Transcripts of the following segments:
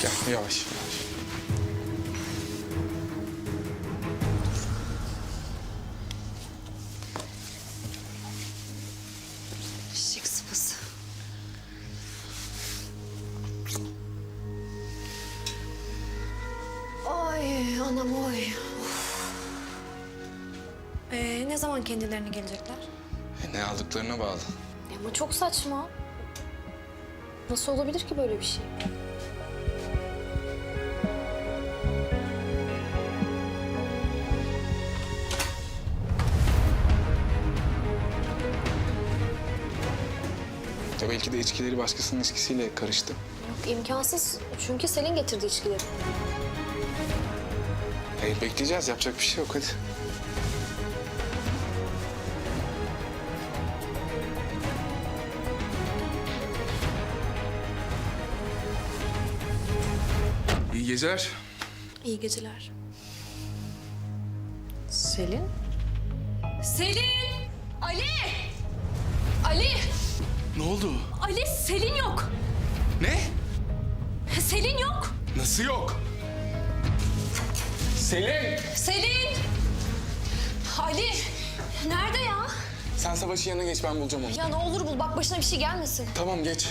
Gel yavaş yavaş. Eşek sıpası. Ay anam oy. Ee, ne zaman kendilerine gelecekler? Ne aldıklarına bağlı. Ama çok saçma. Nasıl olabilir ki böyle bir şey? Belki de içkileri başkasının içkisiyle karıştı. Yok imkansız. Çünkü Selin getirdi içkileri. E, bekleyeceğiz yapacak bir şey yok hadi. İyi geceler. İyi geceler. Selin? Selin! Ali! Ali! Ne oldu? Ali Selin yok. Ne? Selin yok. Nasıl yok? Selin! Selin! Ali! Nerede ya? Sen savaşın yanına geç ben bulacağım onu. Ya ne olur bul bak başına bir şey gelmesin. Tamam geç.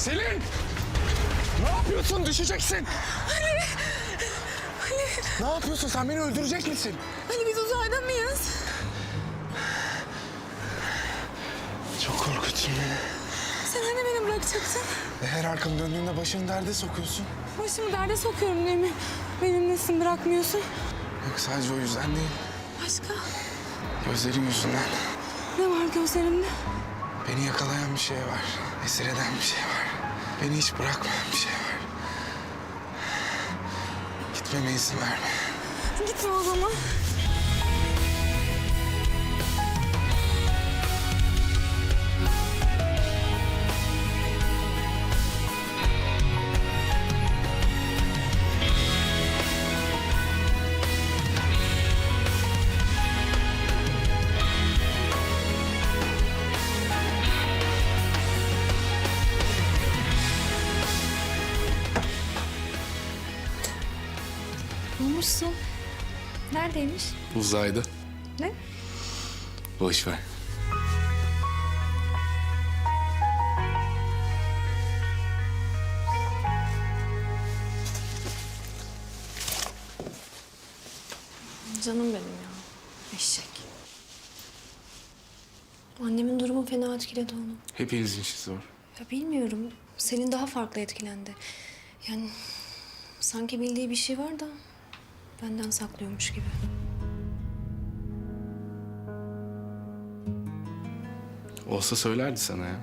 Selin! Ne yapıyorsun? Düşeceksin. Ali! Ne yapıyorsun? Sen beni öldürecek misin? Ali biz uzayda mıyız? Çok korkuttun beni. Sen hani beni bırakacaktın? Her arkamı döndüğünde başını derde sokuyorsun. Başımı derde sokuyorum değil mi? Benim nesin bırakmıyorsun? Yok sadece o yüzden değil. Başka? Gözlerin yüzünden. Ne var gözlerimde? Beni yakalayan bir şey var. Esir eden bir şey var. Beni hiç bırakmayan bir şey var. Gitmeme izin verme. Gitme o zaman. Bulmuşsun. Neredeymiş? Uzayda. Ne? Boş ver. Canım benim ya. Eşek. Annemin durumu fena etkiledi onu. Hepinizin işi zor. Ya bilmiyorum. Selin daha farklı etkilendi. Yani sanki bildiği bir şey var da benden saklıyormuş gibi. Olsa söylerdi sana ya.